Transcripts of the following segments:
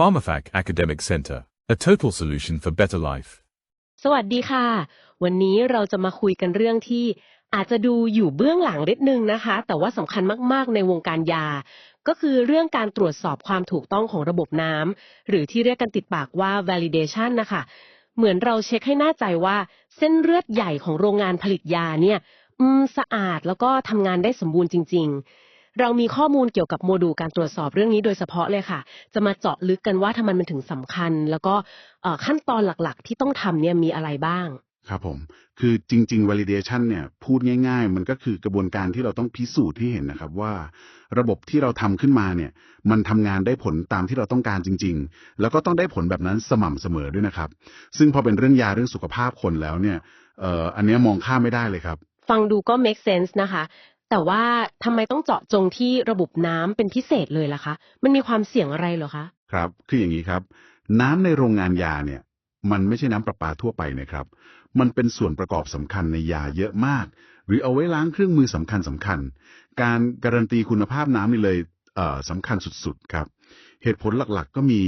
PharmaFac Academic Center, a total solution for better life. สวัสดีค่ะ วันนี้เราจะมาคุยกันเรื่องที่อาจจะดูอยู่เบื้องหลังนิดนึงนะคะ แต่ว่าสำคัญมาก ๆ ในวงการยา ก็คือเรื่องการตรวจสอบความถูกต้องของระบบน้ำหรือที่เรียกกันติดปากว่า validation นะคะ เหมือนเราเช็คให้แน่ใจว่า เส้นเลือดใหญ่ของโรงงานผลิตยาเนี่ยสะอาดแล้วก็ทำงานได้สมบูรณ์จริง ๆ เรามีข้อมูลเกี่ยวกับโมดูลการตรวจสอบเรื่องนี้โดยเฉพาะเลยค่ะ จะมาเจาะลึกกันว่าทำไมมันถึงสำคัญ แล้วก็เอ่อขั้นตอนหลักๆ ที่ต้องทำเนี่ยมีอะไรบ้างครับผม คือจริง ๆ validation เนี่ยพูดง่าย ๆ มันก็คือกระบวนการที่เราต้องพิสูจน์ให้เห็นนะครับว่า ระบบที่เราทำขึ้นมาเนี่ยมันทำงานได้ผลตามที่เราต้องการจริง ๆ แล้วก็ต้องได้ผลแบบนั้นสม่ำเสมอด้วยนะครับ ซึ่งพอเป็นเรื่องยาเรื่องสุขภาพคนแล้วเนี่ยเอ่ออันเนี้ยมองข้ามไม่ได้เลยครับ ฟังดูก็ make sense นะคะ แต่ว่าทำไมต้องเจาะจงที่ระบบน้ำเป็นพิเศษเลยล่ะคะ มันมีความเสี่ยงอะไรเหรอคะครับ คืออย่างนี้ครับ น้ำในโรงงานยาเนี่ย มันไม่ใช่น้ำประปาทั่วไปนะครับ มันเป็นส่วนประกอบสำคัญในยาเยอะมาก หรือเอาไว้ล้างเครื่องมือสำคัญสำคัญ การการันตีคุณภาพน้ำนี่เลยเอ่อสำคัญสุดๆครับ เหตุผลหลักๆ ก็มี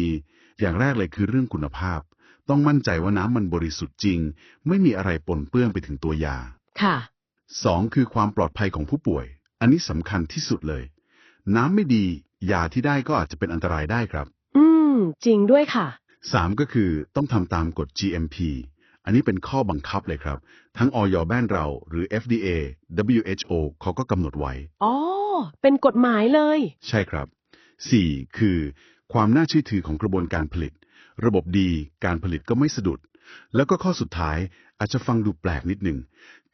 อย่างแรกเลยคือเรื่องคุณภาพ ต้องมั่นใจว่าน้ำมันบริสุทธิ์จริง ไม่มีอะไรปนเปื้อนไปถึงตัวยาค่ะ สองคือความปลอดภัยของผู้ป่วย อันนี้สำคัญที่สุดเลย น้ำไม่ดี ยาที่ได้ก็อาจจะเป็นอันตรายได้ครับ อืม จริงด้วยค่ะสามก็คือต้องทำตามกฎ GMP อันนี้เป็นข้อบังคับเลยครับ ทั้งออยบ้านเราหรือ FDA WHO เขาก็กำหนดไว้ อ๋อ เป็นกฎหมายเลย ใช่ครับสี่คือ ความน่าเชื่อถือของกระบวนการผลิต ระบบดีการผลิตก็ไม่สะดุด แล้วก็ข้อสุดท้ายอาจจะฟังดูแปลกนิดหนึ่ง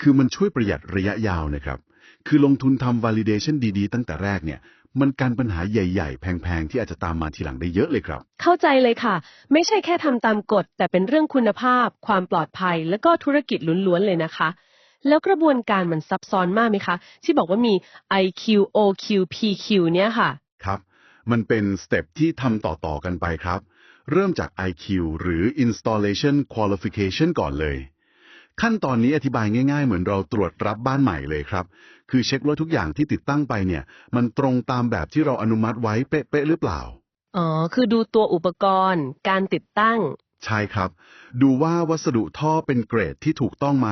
คือมันช่วยประหยัดระยะยาวนะครับ คือลงทุนทำ validation ดีๆ ตั้งแต่แรกเนี่ย มันการปัญหาใหญ่ๆ แพงๆ ที่อาจจะตามมาทีหลังได้เยอะเลยครับ เข้าใจเลยค่ะ ไม่ใช่แค่ทำตามกฎ แต่เป็นเรื่องคุณภาพ ความปลอดภัย แล้วก็ธุรกิจล้วนๆ เลยนะคะ แล้วกระบวนการมันซับซ้อนมากไหมคะ ที่บอกว่ามี IQ OQ PQ เนี่ยค่ะ ครับ มันเป็นสเต็ปที่ทำต่อๆ กันไปครับ เริ่มจาก IQ หรือ Installation Qualification ก่อนเลย ขั้นตอนนี้อธิบายง่าย ๆ เหมือนเราตรวจรับบ้านใหม่เลยครับ คือเช็คว่าทุกอย่างที่ติดตั้งไปเนี่ย มันตรงตามแบบที่เราอนุมัติไว้เป๊ะๆหรือเปล่า อ๋อ คือดูตัวอุปกรณ์ การติดตั้ง ใช่ครับ ดูว่าวัสดุท่อเป็นเกรดที่ถูกต้องไหม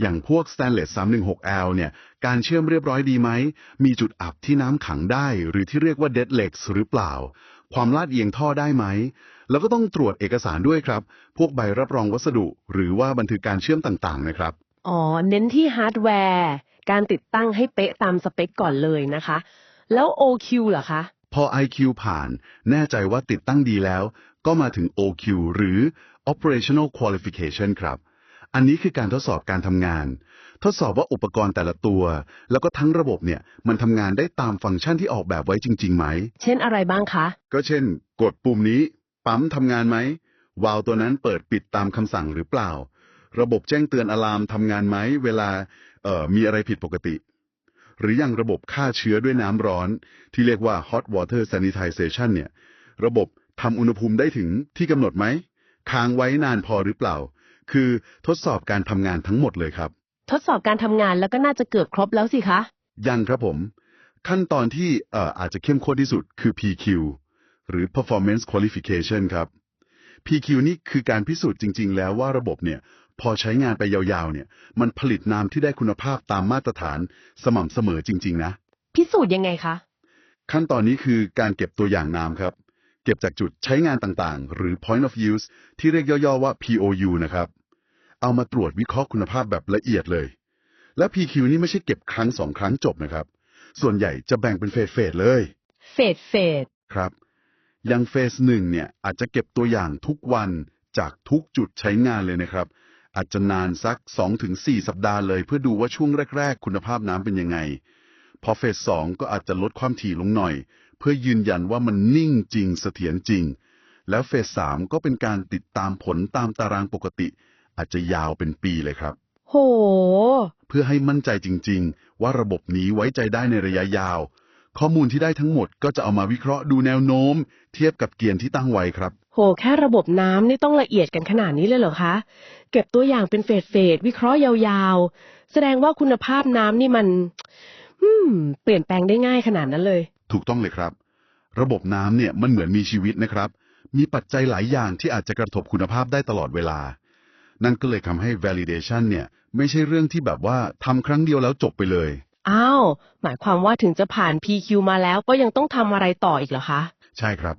อย่างพวก Stainless 316L เนี่ย การเชื่อมเรียบร้อยดีไหม มีจุดอับที่น้ำขังได้ หรือที่เรียกว่า dead legs หรือเปล่า ความลาดเอียงท่อได้ไหม แล้วก็ต้องตรวจเอกสารด้วยครับ พวกใบรับรองวัสดุ หรือว่าบันทึกการเชื่อมต่างๆ นะครับ อ๋อ เน้นที่ฮาร์ดแวร์ การติดตั้งให้เป๊ะตามสเปคก่อนเลยนะคะ แล้ว OQ เหรอคะ พอ IQ ผ่าน แน่ใจว่าติดตั้งดีแล้ว ก็มาถึง OQ หรือ Operational Qualification ครับ อันนี้คือการทดสอบการทำงาน ทดสอบว่าอุปกรณ์แต่ละตัว แล้วก็ทั้งระบบเนี่ยมันทำงานได้ตามฟังก์ชันที่ออกแบบไว้จริงๆไหม เช่นอะไรบ้างคะ ก็เช่น กดปุ่มนี้ ปั๊มทำงานไหม วาล์วตัวนั้นเปิดปิดตามคำสั่งหรือเปล่า ระบบแจ้งเตือนอะลามทำงานไหม เวลาเอ่อมีอะไรผิดปกติ หรืออย่างระบบฆ่าเชื้อด้วยน้ำร้อน ที่เรียกว่า hot water sanitization เนี่ย ระบบทำอุณหภูมิได้ถึงที่กำหนดไหมค้างไว้นานพอหรือเปล่า คือทดสอบการทำงานทั้งหมดเลยครับ ทดสอบการทำงานแล้วก็น่าจะเกือบครบแล้วสิคะ ยังครับผม ขั้นตอนที่เอ่ออาจจะเข้มข้นที่สุดคือ PQ หรือ Performance Qualification ครับ PQ นี่คือการพิสูจน์จริง ๆ แล้วว่าระบบเนี่ย พอใช้งานไปยาวๆ เนี่ย มันผลิตน้ำที่ได้คุณภาพตามมาตรฐานสม่ำเสมอจริง ๆ นะ พิสูจน์ยังไงคะ ขั้นตอนนี้คือการเก็บตัวอย่างน้ำครับ เก็บจากจุดใช้งานต่างๆ หรือ point of use ที่เรียกย่อๆว่า POU นะครับ เอามาตรวจวิเคราะห์คุณภาพแบบละเอียดเลย และ PQ นี่ไม่ใช่เก็บครั้งสองครั้งจบนะครับ ส่วนใหญ่จะแบ่งเป็นเฟสเฟสๆเลย เฟดเฟดครับ อย่างเฟสหนึ่งเนี่ยอาจจะเก็บตัวอย่างทุกวันจากทุกจุดใช้งานเลยนะครับ อาจจะนานสัก 2-4 สัปดาห์เลย เพื่อดูว่าช่วงแรก ๆ คุณภาพน้ำเป็นยังไง พอเฟสสองก็อาจจะลดความถี่ลงหน่อย เพื่อยืนยันว่ามันนิ่งจริงเสถียรจริง แล้วเฟสสามก็เป็นการติดตามผลตามตารางปกติ อาจจะยาวเป็นปีเลยครับ โห เพื่อให้มั่นใจจริง ๆ ว่าระบบนี้ไว้ใจได้ในระยะยาว ข้อมูลที่ได้ทั้งหมดก็จะเอามาวิเคราะห์ดูแนวโน้ม เทียบกับเกณฑ์ที่ตั้งไว้ครับ โห แค่ระบบน้ำนี่ต้องละเอียดกันขนาดนี้เลยเหรอคะ เก็บตัวอย่างเป็นเฟดเฟดวิเคราะห์ยาวๆ แสดงว่าคุณภาพน้ำนี่มัน อืม เปลี่ยนแปลงได้ง่ายขนาดนั้นเลย ถูกต้องเลยครับ ระบบน้ำเนี่ยมันเหมือนมีชีวิตนะครับ มีปัจจัยหลายอย่างที่อาจจะกระทบคุณภาพได้ตลอดเวลา นั่นก็เลยทำให้ validation เนี่ยไม่ใช่เรื่องที่แบบว่าทำครั้งเดียวแล้วจบไปเลย อ้าว หมายความว่าถึงจะผ่าน PQ มาแล้วก็ยังต้องทำอะไรต่ออีกเหรอคะ ใช่ครับ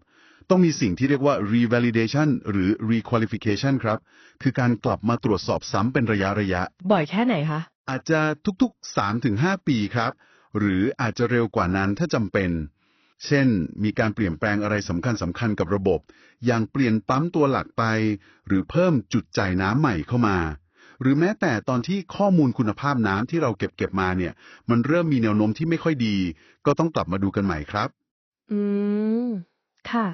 ต้องมีสิ่งที่เรียกว่า revalidation หรือ requalification ครับ คือการกลับมาตรวจสอบซ้ำเป็นระยะระยะ บ่อยแค่ไหนคะ อาจจะทุกๆ 3-5 ปีครับ หรืออาจจะเร็วกว่านั้นถ้าจำเป็น เช่น มีการเปลี่ยนแปลงอะไรสำคัญสำคัญกับระบบ อย่างเปลี่ยนปั๊มตัวหลักไป หรือเพิ่มจุดจ่ายน้ำใหม่เข้ามา หรือแม้แต่ตอนที่ข้อมูลคุณภาพน้ำที่เราเก็บเก็บมาเนี่ย มันเริ่มมีแนวโน้มที่ไม่ค่อยดี ก็ต้องกลับมาดูกันใหม่ครับ อืม ค่ะ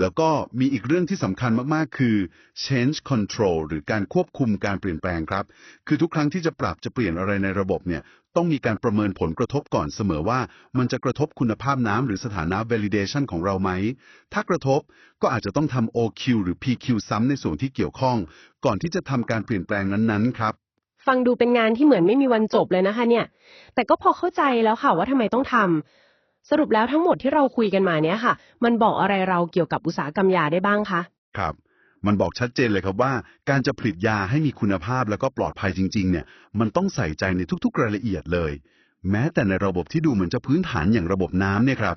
แล้วก็มีอีกเรื่องที่สำคัญมากๆ คือ change control หรือการควบคุมการเปลี่ยนแปลงครับ คือทุกครั้งที่จะปรับจะเปลี่ยนอะไรในระบบเนี่ย ต้องมีการประเมินผลกระทบก่อนเสมอว่า มันจะกระทบคุณภาพน้ำหรือสถานะ validation ของเราไหม ถ้ากระทบก็อาจจะต้องทำ OQ หรือ PQ ซ้ำในส่วนที่เกี่ยวข้อง ก่อนที่จะทำการเปลี่ยนแปลงนั้นๆ ครับ ฟังดูเป็นงานที่เหมือนไม่มีวันจบเลยนะคะเนี่ย แต่ก็พอเข้าใจแล้วค่ะว่าทำไมต้องทำ สรุปแล้วทั้งหมดที่เราคุยกันมาเนี่ยค่ะ มันบอกอะไรเราเกี่ยวกับอุตสาหกรรมยาได้บ้างคะ ครับ มันบอกชัดเจนเลยครับว่า การจะผลิตยาให้มีคุณภาพแล้วก็ปลอดภัยจริง ๆ เนี่ย มันต้องใส่ใจในทุกๆ รายละเอียดเลย แม้แต่ในระบบที่ดูเหมือนจะพื้นฐานอย่างระบบน้ำเนี่ยครับ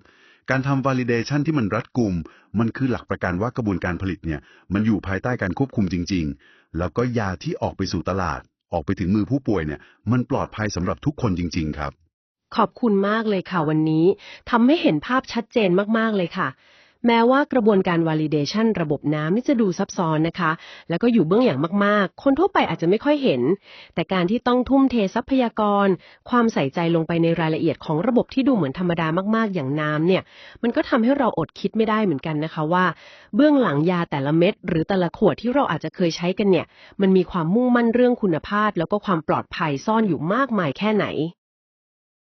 การทำ validation ที่มันรัดกุม มันคือหลักประกันว่ากระบวนการผลิตเนี่ย มันอยู่ภายใต้การควบคุมจริง ๆ แล้วก็ยาที่ออกไปสู่ตลาด ออกไปถึงมือผู้ป่วยเนี่ย มันปลอดภัยสำหรับทุกคนจริง ๆ ครับ ขอบคุณมากเลยค่ะวันนี้ทำให้เห็นภาพชัดเจนมากๆเลยค่ะ แม้ว่ากระบวนการ validation ระบบน้ำนี่จะดูซับซ้อนนะคะ แล้วก็อยู่เบื้องหลังมากๆ คนทั่วไปอาจจะไม่ค่อยเห็น แต่การที่ต้องทุ่มเททรัพยากร ความใส่ใจลงไปในรายละเอียดของระบบที่ดูเหมือนธรรมดามากๆ อย่างน้ำเนี่ย มันก็ทำให้เราอดคิดไม่ได้เหมือนกันนะคะว่า เบื้องหลังยาแต่ละเม็ด หรือแต่ละขวดที่เราอาจจะเคยใช้กันเนี่ย มันมีความมุ่งมั่นเรื่องคุณภาพ แล้วก็ความปลอดภัยซ่อนอยู่มากมายแค่ไหน